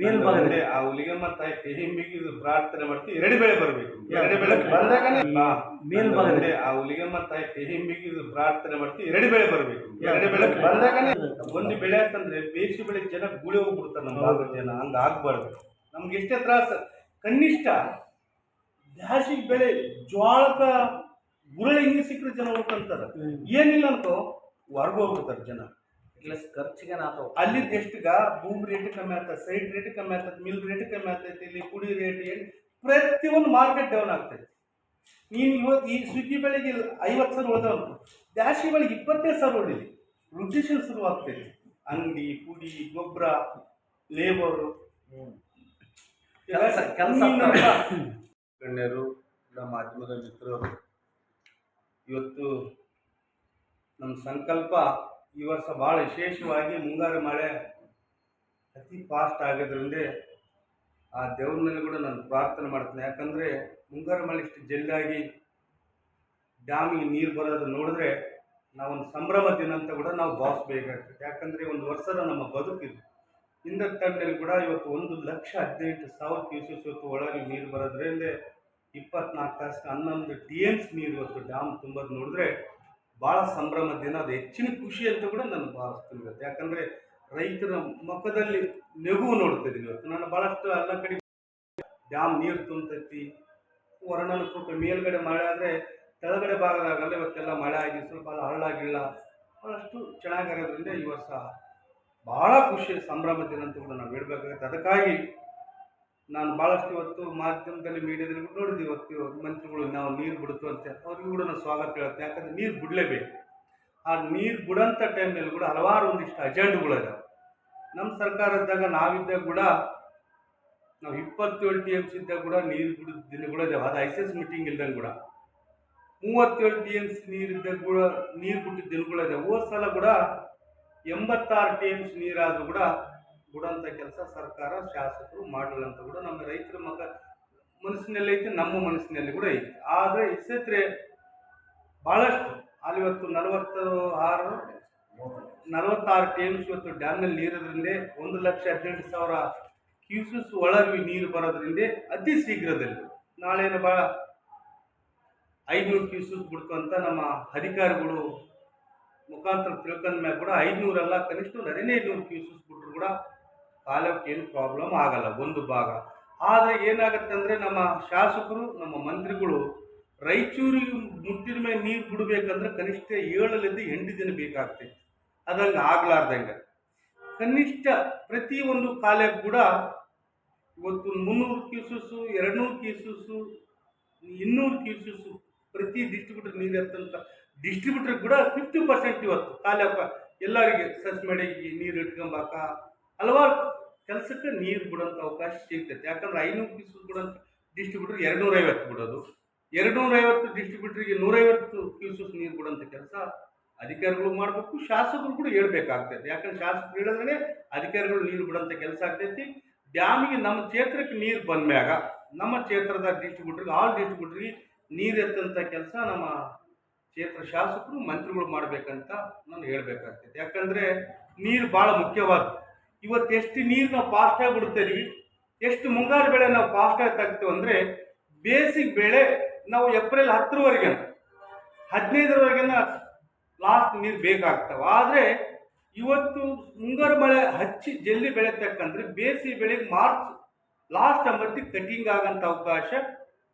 ಮೇಲ್ಭಾಗದಲ್ಲಿ ಆ ಹುಲಿಗಮ್ಮ ತಾಯಿ ಕಹಿ ಮಿಗಿದು ಪ್ರಾರ್ಥನೆ ಮಾಡ್ತೀವಿ. ಎರಡು ಬೆಳೆ ಬರಬೇಕು. ಎರಡು ಬೆಳೆ ಬಂದಾಗನೇ ಮೇಲ್ಭಾಗದಲ್ಲಿ ಆ ಹುಲಿಗಮ್ಮ ತಾಯಿ ಕಹಿ ಮಿಗಿದು ಪ್ರಾರ್ಥನೆ ಮಾಡ್ತೀವಿ. ಎರಡು ಬೆಳೆ ಬರಬೇಕು. ಎರಡು ಬೆಳೆ ಬಂದಾಗನೇ ಒಂದು ಬೆಳೆ ಅಂತಂದ್ರೆ ಬೇಸಿ ಬೆಳೆ ಜನ ಗುಳಿ ಹೋಗ್ಬಿಡ್ತಾರೆ ನಮ್ಮ ಭಾಗದ ಜನ. ಹಂಗ ಆಗ್ಬಾರ್ದು. ನಮ್ಗೆ ಎಷ್ಟೇ ತ್ರಾಸ ಕನಿಷ್ಠ ದ್ಯಾಸಿಗೆ ಬೆಳೆ ಜ್ವಾಳಕ ಗುರಳಿ ಹಿಂಗೆ ಸಿಕ್ಕರೆ ಜನ ಹೋಗ್ತಂತಾರ ಏನಿಲ್ಲ ಅಂತ ಹೊರಗೆ ಹೋಗ್ಬಿಡ್ತಾರೆ ಜನ. ಪ್ಲಸ್ ಖರ್ಚಿಗೆ ನಾತು ಅಲ್ಲಿ ಎಷ್ಟುಗ ಭೂಮಿ ರೇಟ್ ಕಮ್ಮಿ ಆಗ್ತದೆ ಸೈಡ್ ರೇಟ್ ಕಮ್ಮಿ ಆಗ್ತದೆ ಮಿಲ್ ರೇಟ್ ಕಮ್ಮಿ ಆಗ್ತೈತಿ ಇಲ್ಲಿ ಕುಡಿ ರೇಟ್ ಏನು ಪ್ರತಿಯೊಂದು ಮಾರ್ಕೆಟ್ ಡೌನ್ ಆಗ್ತೈತಿ. ನೀನು ಇವತ್ತು ಈ ಸ್ವಿಗ್ಗಿ ಬೆಳೆಗೆ ಐವತ್ತು ಸಾವಿರ ಉಳಿದವನು ಜಾಸ್ತಿ ಬೆಳೆಗೆ ಇಪ್ಪತ್ತೈದು ಸಾವಿರ ಉಳಿಲಿ. ರೊಟೇಷನ್ ಶುರು ಆಗ್ತೈತಿ ಅಂಗಡಿ ಪುಡಿ ಗೊಬ್ಬರ ಲೇಬರು ಕೆಲಸ ಕೆಲಸ ಗಣ್ಯರು ನಮ್ಮ ಮಾಧ್ಯಮದ ಮಿತ್ರರು ಇವತ್ತು ನಮ್ಮ ಸಂಕಲ್ಪ ಈ ವರ್ಷ ಭಾಳ ವಿಶೇಷವಾಗಿ ಮುಂಗಾರು ಮಳೆ ಅತಿ ಫಾಸ್ಟ್ ಆಗೋದ್ರಿಂದ ಆ ದೇವ್ರನಲ್ಲಿ ಕೂಡ ನಾನು ಪ್ರಾರ್ಥನೆ ಮಾಡ್ತೀನಿ. ಯಾಕಂದರೆ ಮುಂಗಾರು ಮಳೆ ಇಷ್ಟು ಜಲ್ದಾಗಿ ಡ್ಯಾಮಿಗೆ ನೀರು ಬರೋದು ನೋಡಿದ್ರೆ ನಾವೊಂದು ಸಂಭ್ರಮ ದಿನ ಅಂತ ಕೂಡ ನಾವು ಭಾವಿಸ್ಬೇಕಾಗ್ತದೆ. ಯಾಕಂದರೆ ಒಂದು ವರ್ಷದ ನಮ್ಮ ಬದುಕಿದೆ. ಹಿಂದೆ ತಂಡಲ್ಲಿ ಕೂಡ ಇವತ್ತು ಒಂದು ಲಕ್ಷ ಹದಿನೆಂಟು ಸಾವಿರ ಕ್ಯೂಸಸ್ ಇವತ್ತು ಒಳಗೆ ನೀರು ಬರೋದ್ರಿಂದ ಇಪ್ಪತ್ನಾಲ್ಕು ತಾಸು ಹನ್ನೊಂದು ಟಿ ಎಮ್ಸ್ ನೀರು ಇವತ್ತು ಡ್ಯಾಮ್ ತುಂಬೋದು ನೋಡಿದ್ರೆ ಭಾಳ ಸಂಭ್ರಮದಿಂದ ಅದು ಹೆಚ್ಚಿನ ಖುಷಿ ಅಂತ ಕೂಡ ನಾನು ಭಾವಿಸ್ತೀನಿ ಇವತ್ತು. ಯಾಕಂದರೆ ರೈತರ ಮುಖದಲ್ಲಿ ನೆಗು ನೋಡ್ತಿದ್ದೀನಿ ಇವತ್ತು. ನಾನು ಭಾಳಷ್ಟು ಎಲ್ಲ ಕಡೆ ಡ್ಯಾಮ್ ನೀರು ತುಂಬತೈತಿ. ಕೃಪೆ ಮೇಲ್ಗಡೆ ಮಳೆ ಆದರೆ ಕೆಳಗಡೆ ಭಾಗದಾಗಲ್ಲ, ಇವತ್ತೆಲ್ಲ ಮಳೆ ಆಗಿ ಸ್ವಲ್ಪ ಅಲ್ಲ ಹಳ್ಳಾಗಿಲ್ಲ ಭಾಳಷ್ಟು ಚೆನ್ನಾಗಿರೋದ್ರಿಂದ ಈ ವರ್ಷ ಭಾಳ ಖುಷಿ ಸಂಭ್ರಮ ದಿನ ಅಂತ ಕೂಡ ನಾವು ಹೇಳ್ಬೇಕಾಗತ್ತೆ. ಅದಕ್ಕಾಗಿ ನಾನು ಭಾಳಷ್ಟು ಇವತ್ತು ಮಾಧ್ಯಮದಲ್ಲಿ, ಮೀಡಿಯಾದಲ್ಲಿ ಕೂಡ ನೋಡಿದ್ವಿ ಇವತ್ತು ಮಂತ್ರಿಗಳು, ನಾವು ನೀರು ಬಿಡ್ತು ಅಂತ. ಅವ್ರಿಗೂ ಕೂಡ ನಾನು ಸ್ವಾಗತ ಹೇಳುತ್ತೆ. ಯಾಕಂದ್ರೆ ನೀರು ಬಿಡಲೇಬೇಕು. ಆ ನೀರು ಬಿಡೋಂಥ ಟೈಮ್ನಲ್ಲಿ ಕೂಡ ಹಲವಾರು ಒಂದಿಷ್ಟು ಅಜೆಂಡ್ಗಳಿದಾವೆ ನಮ್ಮ ಸರ್ಕಾರ ಇದ್ದಾಗ ನಾವಿದ್ದಾಗ ಕೂಡ, ನಾವು ಇಪ್ಪತ್ತೇಳು ಟಿ ಎಮ್ಸ್ ಇದ್ದಾಗ ಕೂಡ ನೀರು ಬಿಡೋದು ದಿನಗಳು ಇದಾವೆ. ಅದು ಐ ಸಿ ಎಸ್ ಮೀಟಿಂಗ್ ಇಲ್ದಂಗೆ ಕೂಡ. ಮೂವತ್ತೇಳು ಟಿ ಎಮ್ಸ್ ನೀರು ಇದ್ದಾಗ ಕೂಡ, ನೀರು ಬಿಟ್ಟಿದ್ದ ದಿನಗಳು ಇದಾವೆ. ಹೋದ ಸಲ ಕೂಡ ಎಂಬತ್ತಾರು ಟಿ ಎಮ್ಸ್ ನೀರಾದರೂ ಕೂಡ ಬಿಡೋಂಥ ಕೆಲಸ ಸರ್ಕಾರ, ಶಾಸಕರು ಮಾಡಲಿಲ್ಲ ಅಂತ ಕೂಡ ನಮ್ಮ ರೈತರ ಮಗ ಮನಸ್ಸಿನಲ್ಲಿ ಐತೆ, ನಮ್ಮ ಮನಸ್ಸಿನಲ್ಲಿ ಕೂಡ ಐತೆ. ಆದರೆ ಇಸತ್ರೆ ಭಾಳಷ್ಟು ಅಲ್ಲಿ ಇವತ್ತು ನಲವತ್ತು ಆರು, ನಲವತ್ತಾರು ಟಿ ಎಮ್ಸ್ ಇವತ್ತು ಡ್ಯಾಮ್ನಲ್ಲಿ ನೀರೋದ್ರಿಂದ ಒಂದು ಲಕ್ಷ ಹದಿನೆಂಟು ಸಾವಿರ ಕ್ಯೂಸಸ್ ಒಳಗೆ ನೀರು ಬರೋದ್ರಿಂದ ಅತಿ ಶೀಘ್ರದಲ್ಲಿ ನಾಳೆನ ಭಾಳ ಐದುನೂರು ಕ್ಯೂಸಸ್ ಬಿಡ್ಕೊಂತ ನಮ್ಮ ಅಧಿಕಾರಿಗಳು ಮುಖಾಂತರ ತಿಳ್ಕೊಂಡ ಮ್ಯಾಗ ಕೂಡ ಐದುನೂರಲ್ಲ, ಕನಿಷ್ಠ ಒಂದು ಹದಿನೈದುನೂರು ಕ್ಯೂಸಸ್ ಬಿಟ್ಟರು ಕೂಡ ಕಾಲಕ್ಕೆ ಏನು ಪ್ರಾಬ್ಲಮ್ ಆಗಲ್ಲ, ಒಂದು ಭಾಗ. ಆದರೆ ಏನಾಗುತ್ತೆ ಅಂದರೆ ನಮ್ಮ ಶಾಸಕರು, ನಮ್ಮ ಮಂತ್ರಿಗಳು ರಾಯಚೂರಿಗೆ ಮುಟ್ಟಿದ ಮೇಲೆ ನೀರು ಬಿಡಬೇಕಂದ್ರೆ ಕನಿಷ್ಠ ಏಳರಿಂದ ಎಂಟು ದಿನ ಬೇಕಾಗ್ತೈತಿ. ಅದಂಗೆ ಆಗ್ಲಾರ್ದಂಗೆ ಕನಿಷ್ಠ ಪ್ರತಿಯೊಂದು ಕಾಲಕ್ಕೆ ಕೂಡ ಇವತ್ತು ಮುನ್ನೂರು ಕ್ಯೂಸಸ್ಸು ಎರಡುನೂರು ಕ್ಯೂಸಸ್ಸು ಇನ್ನೂರು ಕ್ಯೂಸಸ್ಸು ಪ್ರತಿ ಡಿಸ್ಟ್ರಿಬ್ಯೂಟರ್ ನೀರು ಎತ್ತಂತ ಡಿಸ್ಟ್ರಿಬ್ಯೂಟರ್ ಕೂಡ ಫಿಫ್ಟಿ ಪರ್ಸೆಂಟ್ ಇವತ್ತು ಕಾಲಪ್ಪ ಎಲ್ಲರಿಗೆ ಸಸ್ಮೆಡಿಗೆ ನೀರು ಇಟ್ಕೊಂಬಾಕ ಹಲವಾರು ಕೆಲಸಕ್ಕೆ ನೀರು ಬಿಡೋಂಥ ಅವಕಾಶ ಸಿಗ್ತೈತೆ. ಯಾಕಂದ್ರೆ ಐನೂರು ಪೀಸ್ ಬಿಡೋಂಥ ಡಿಸ್ಟ್ರಿಬ್ಯೂಟರ್ ಎರಡು ಐವತ್ತು ಬಿಡೋದು. ಎರಡು ಐವತ್ತು ಡಿಸ್ಟ್ರಿಬ್ಯೂಟರ್ಗೆ ನೂರೈವತ್ತು ಕ್ಯೂಸಸ್ ನೀರು ಬಿಡೋಂಥ ಕೆಲಸ ಅಧಿಕಾರಿಗಳು ಮಾಡಬೇಕು, ಶಾಸಕರು ಕೂಡ ಹೇಳ್ಬೇಕಾಗ್ತೈತೆ. ಯಾಕಂದ್ರೆ ಶಾಸಕರು ಹೇಳಿದ್ರೆ ಅಧಿಕಾರಿಗಳು ನೀರು ಬಿಡೋಂಥ ಕೆಲಸ ಆಗ್ತೈತಿ. ಡ್ಯಾಮಿಗೆ ನಮ್ಮ ಕ್ಷೇತ್ರಕ್ಕೆ ನೀರು ಬಂದ್ಮ್ಯಾಗ, ನಮ್ಮ ಕ್ಷೇತ್ರದ ಡಿಸ್ಟ್ರಿಬ್ಯೂಟರ್ಗೆ ಆಲ್ ಡಿಸ್ಟ್ರಿಬ್ಯೂಟರ್ಗೆ ನೀರು ಎತ್ತಂಥ ಕೆಲಸ ನಮ್ಮ ಕ್ಷೇತ್ರ ಶಾಸಕರು, ಮಂತ್ರಿಗಳು ಮಾಡಬೇಕಂತ ನಾನು ಹೇಳಬೇಕಾಗ್ತೈತೆ. ಯಾಕಂದರೆ ನೀರು ಭಾಳ ಮುಖ್ಯವಾದ ಇವತ್ತು ಎಷ್ಟು ನೀರು ನಾವು ಫಾಸ್ಟಾಗಿ ಇದೀವಿ ಎಷ್ಟು ಮುಂಗಾರು ಬೆಳೆ ನಾವು ಫಾಸ್ಟಾಗಿ ತಗ್ತೇವೆ ಅಂದರೆ ಬೇಸಿಗೆ ಬೆಳೆ ನಾವು ಏಪ್ರಿಲ್ ಹತ್ತರವರೆಗೆ ಹದಿನೈದರವರೆಗಿನ ಲಾಸ್ಟ್ ನೀರು ಬೇಕಾಗ್ತವೆ. ಆದರೆ ಇವತ್ತು ಮುಂಗಾರು ಮಳೆ ಹಚ್ಚಿ ಜಲ್ದಿ ಬೆಳೆತಕ್ಕಂದ್ರೆ ಬೇಸಿಗೆ ಬೆಳೆಗೆ ಮಾರ್ಚ್ ಲಾಸ್ಟ್ ಮಟ್ಟಿಗೆ ಕಟಿಂಗ್ ಆಗೋಂಥ ಅವಕಾಶ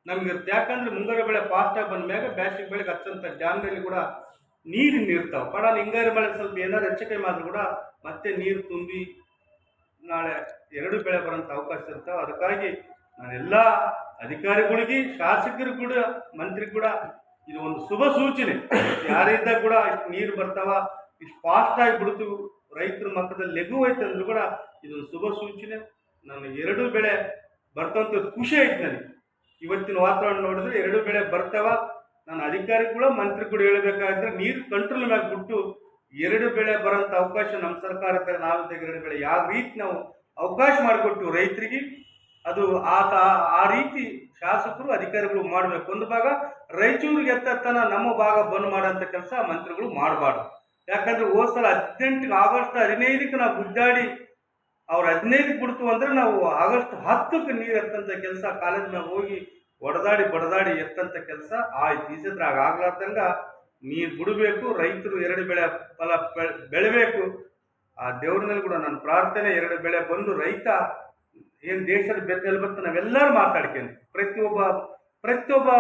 ನಮಗಿರುತ್ತೆ. ಯಾಕಂದ್ರೆ ಮುಂಗಾರು ಬೆಳೆ ಫಾಸ್ಟಾಗಿ ಬಂದ ಮ್ಯಾಗ ಬೇಸಿಗೆ ಬೆಳೆಗೆ ಹಚ್ಚಂಥ ಜಾಗದಲ್ಲಿ ಕೂಡ ನೀರು ಇರ್ತಾವೆ ಪಡ ಹಿಂಗಾರು ಮಳೆ ಸ್ವಲ್ಪ ಏನಾದ್ರು ಹೆಚ್ಚು ಕಡಿಮೆ ಆದ್ರೂ ಕೂಡ ಮತ್ತೆ ನೀರು ತುಂಬಿ ನಾಳೆ ಎರಡು ಬೆಳೆ ಬರೋಂಥ ಅವಕಾಶ ಇರ್ತಾವೆ ಅದಕ್ಕಾಗಿ ನಾನೆಲ್ಲ ಅಧಿಕಾರಿಗಳಿಗೆ, ಶಾಸಕರು ಕೂಡ, ಮಂತ್ರಿ ಕೂಡ ಇದು ಒಂದು ಶುಭ ಸೂಚನೆ. ಯಾರಿಂದ ಕೂಡ ಇಷ್ಟು ನೀರು ಬರ್ತಾವ, ಇಷ್ಟು ಫಾಸ್ಟಾಗಿ ಬಿಡ್ತು, ರೈತರ ಮಕ್ಕದಲ್ಲಿ ಲಘು ಐತೆ ಅಂದ್ರೂ ಕೂಡ ಇದೊಂದು ಶುಭ ಸೂಚನೆ. ನಾನು ಎರಡು ಬೆಳೆ ಬರ್ತಂತ ಖುಷಿ ಐತೆ ನನಗೆ. ಇವತ್ತಿನ ವಾತಾವರಣ ನೋಡಿದ್ರೆ ಎರಡು ಬೆಳೆ ಬರ್ತಾವ. ನಾನು ಅಧಿಕಾರಿ ಕೂಡ, ಮಂತ್ರಿ ಕೂಡ ಹೇಳಬೇಕಾದ್ರೆ ನೀರು ಕಂಟ್ರೋಲ್ ಮ್ಯಾಗ ಬಿಟ್ಟು ಎರಡು ಬೆಳೆ ಬರೋಂಥ ಅವಕಾಶ ನಮ್ಮ ಸರ್ಕಾರ ಹತ್ರ ನಾವಿದ್ದಾಗ ಎರಡು ಬೆಳೆ ಯಾವ ರೀತಿ ನಾವು ಅವಕಾಶ ಮಾಡಿಕೊಟ್ಟು ರೈತರಿಗೆ ಅದು ಆತ ಆ ರೀತಿ ಶಾಸಕರು ಅಧಿಕಾರಿಗಳು ಮಾಡಬೇಕು. ಒಂದು ಭಾಗ ರಾಯಚೂರಿಗೆ ಎತ್ತನ ನಮ್ಮ ಭಾಗ ಬಂದ್ ಮಾಡೋಂಥ ಕೆಲಸ ಮಂತ್ರಿಗಳು ಮಾಡಬಾರ್ದು. ಯಾಕಂದ್ರೆ ಹೋದ ಸಲ ಹದಿನೆಂಟು, ಆಗಸ್ಟ್ ಹದಿನೈದಕ್ಕೆ ನಾವು ಗುದ್ದಾಡಿ ಅವ್ರು ಹದಿನೈದಕ್ಕೆ ಬಿಡ್ತು ಅಂದ್ರೆ ನಾವು ಆಗಸ್ಟ್ ಹತ್ತಕ್ಕೆ ನೀರು ಎತ್ತಂಥ ಕೆಲಸ ಕಾಲೇಜ್ನಾಗ ಹೋಗಿ ಒಡದಾಡಿ ಬಡದಾಡಿ ಎತ್ತಂಥ ಕೆಲಸ ಆಯ್ತು. ಈ ಸತ್ರ ಆಗ್ಲಾರ್ದಂಗ ನೀರು ಬಿಡಬೇಕು, ರೈತರು ಎರಡು ಬೆಳೆ ಫಲ ಬೆಳಬೇಕು. ಆ ದೇವ್ರನಲ್ಲಿ ಕೂಡ ನನ್ನ ಪ್ರಾರ್ಥನೆ, ಎರಡು ಬೆಳೆ ಬಂದು ರೈತ ಏನು ದೇಶದ ಬೆನ್ನೆಲುಬಂತ ನಾವೆಲ್ಲರೂ ಮಾತಾಡ್ಕೊಂಡು ಪ್ರತಿಯೊಬ್ಬ ಪ್ರತಿಯೊಬ್ಬ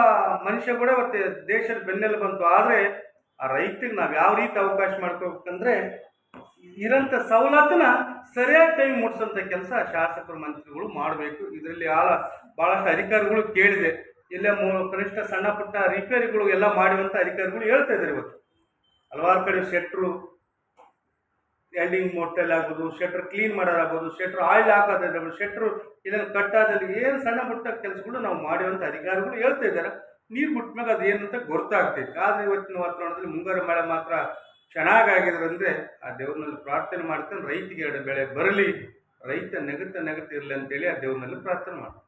ಮನುಷ್ಯ ಕೂಡ ಮತ್ತೆ ದೇಶದ ಬೆನ್ನೆಲು ಬಂತು. ಆದರೆ ಆ ರೈತಿಗೆ ನಾವು ಯಾವ ರೀತಿ ಅವಕಾಶ ಮಾಡ್ಕೋಬೇಕಂದ್ರೆ ಇರೋಂಥ ಸವಲತ್ತನ್ನ ಸರಿಯಾದ ಟೈಮ್ ಮುಟ್ಸೋಂಥ ಕೆಲಸ ಶಾಸಕರು, ಮಂತ್ರಿಗಳು ಮಾಡಬೇಕು. ಇದರಲ್ಲಿ ಆಳ ಭಾಳಷ್ಟು ಅಧಿಕಾರಿಗಳು ಕೇಳಿದೆ. ಇಲ್ಲೇ ಕನಿಷ್ಠ ಸಣ್ಣ ಪುಟ್ಟ ರಿಪೇರಿಗಳು ಎಲ್ಲ ಮಾಡುವಂಥ ಅಧಿಕಾರಿಗಳು ಹೇಳ್ತಾ ಇದ್ದಾರೆ ಇವತ್ತು. ಹಲವಾರು ಕಡೆ ಶೆಟ್ರು ಎಂಡಿಂಗ್ ಮೊಟ್ಟೆಲ್ ಆಗ್ಬೋದು, ಶೆಟ್ರ್ ಕ್ಲೀನ್ ಮಾಡೋದಾಗ್ಬೋದು ಶೆಟ್ರ್ ಆಯಿಲ್ ಹಾಕೋದಾಗ್ಬೋದು ಶೆಟ್ರು ಇದನ್ನು ಕಟ್ಟಾದಲ್ಲಿ ಏನು ಸಣ್ಣ ಪುಟ್ಟ ಕೆಲಸಗಳು ನಾವು ಮಾಡುವಂಥ ಅಧಿಕಾರಿಗಳು ಹೇಳ್ತಾ ಇದ್ದಾರೆ. ನೀರು ಬಿಟ್ಟಾಗ ಅದು ಏನು ಅಂತ ಗೊತ್ತಾಗ್ತೈತೆ ಆದರೆ ಇವತ್ತಿನ ವಾತಾವರಣದಲ್ಲಿ ಮುಂಗಾರು ಮಳೆ ಮಾತ್ರ ಚೆನ್ನಾಗಾಗಿದ್ರಂದ್ರೆ ಆ ದೇವ್ರನಲ್ಲಿ ಪ್ರಾರ್ಥನೆ ಮಾಡ್ತಾನೆ, ರೈತಿಗೆ ಎರಡು ಬೆಳೆ ಬರಲಿ, ರೈತ ನೆಗತ ನೆಗತ ಇರಲಿ ಅಂತೇಳಿ ಆ ದೇವ್ರನಲ್ಲಿ ಪ್ರಾರ್ಥನೆ ಮಾಡ್ತಾರೆ